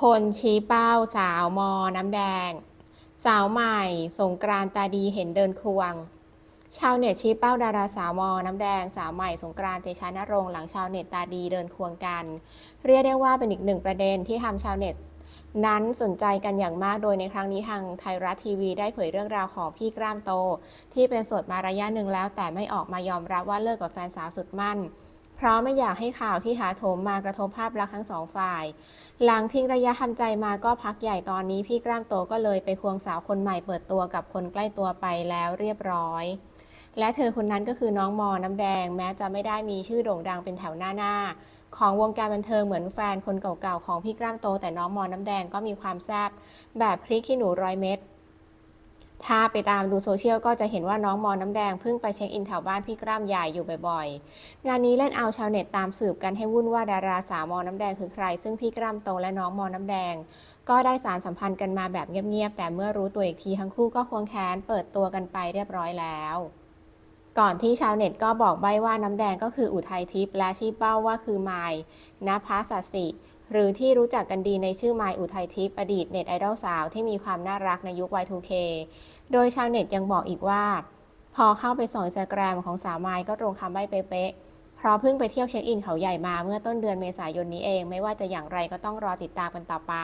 คนชี้เป้าสาวมอน้ำแดง สาวใหม่สงกรานต์ตาดีเห็นเดินควง ชาวเน็ตชี้เป้าดาราสาวมอน้ำแดง สาวใหม่สงกรานต์เตชะนรงหลังชาวเน็ตตาดีเดินควงกัน เรียกได้ว่าเป็นอีกหนึ่งประเด็นที่ทำชาวเน็ตนั้นสนใจกันอย่างมากโดยในครั้งนี้ทางไทยรัฐทีวีได้เผยเรื่องราวของพี่กล้ามโต ที่เป็นโสดมาระยะหนึ่งแล้วแต่ไม่ออกมายอมรับว่าเลิกกับแฟนสาวสุดมั่น เพราะไม่อยากให้ข่าวที่ถาโถมมากระทบภาพลักษณ์ทั้งสองฝ่าย หลังทิ้งระยะทำใจมาก็พักใหญ่ตอนนี้พี่กล้ามโตก็เลยไปควงสาวคนใหม่เปิดตัวกับคนใกล้ตัวไปแล้วเรียบร้อย และเธอคนนั้นก็คือน้องมอน้ำแดง แม้จะไม่ได้มีชื่อโด่งดังเป็นแถวหน้าๆของวงการบันเทิงเหมือนแฟนคนเก่าๆของพี่กล้ามโต แต่น้องมอน้ำแดงก็มีความแซบแบบพริกขี้หนูร้อยเม็ด ถ้าไปตามดูโซเชียลก็จะเห็นว่าน้องมอน้ำแดงเพิ่งไปเช็คอินแถวบ้านพี่กล้ามใหญ่อยู่บ่อยๆ งานนี้เล่นเอาชาวเน็ตตามสืบกันให้วุ่นว่าดาราสาวมอน้ำแดงคือใคร ซึ่งพี่กล้ามโตและน้องมอน้ำแดง ก็ได้สารสัมพันธ์กันมาแบบเงียบๆ แต่เมื่อรู้ตัวอีกทีทั้งคู่ก็ควงแขนเปิดตัวกันไปเรียบร้อยแล้ว ก่อนที่ชาวเน็ตก็บอกใบ้ว่าน้ำแดงก็คืออุทัยทิพย์และชี้เป้าว่าคือไมายนภาสัสิ หรือที่รู้จักกันดีในชื่อไมายอุทัยทิพย์อดีตเน็ตไอดอลสาวที่มีความน่ารักในยุค Y2K โดยชาวเน็ตยังบอกอีกว่า พอเข้าไปส่องอินสตาแกรมของสาวไมายก็ตรงคำใบ้เป๊ะๆเพราะเพิ่งไปเที่ยวเช็คอินเขาใหญ่มาเมื่อต้นเดือนเมษายนนี้เอง ไม่ว่าจะอย่างไรก็ต้องรอติดตามกันต่อไป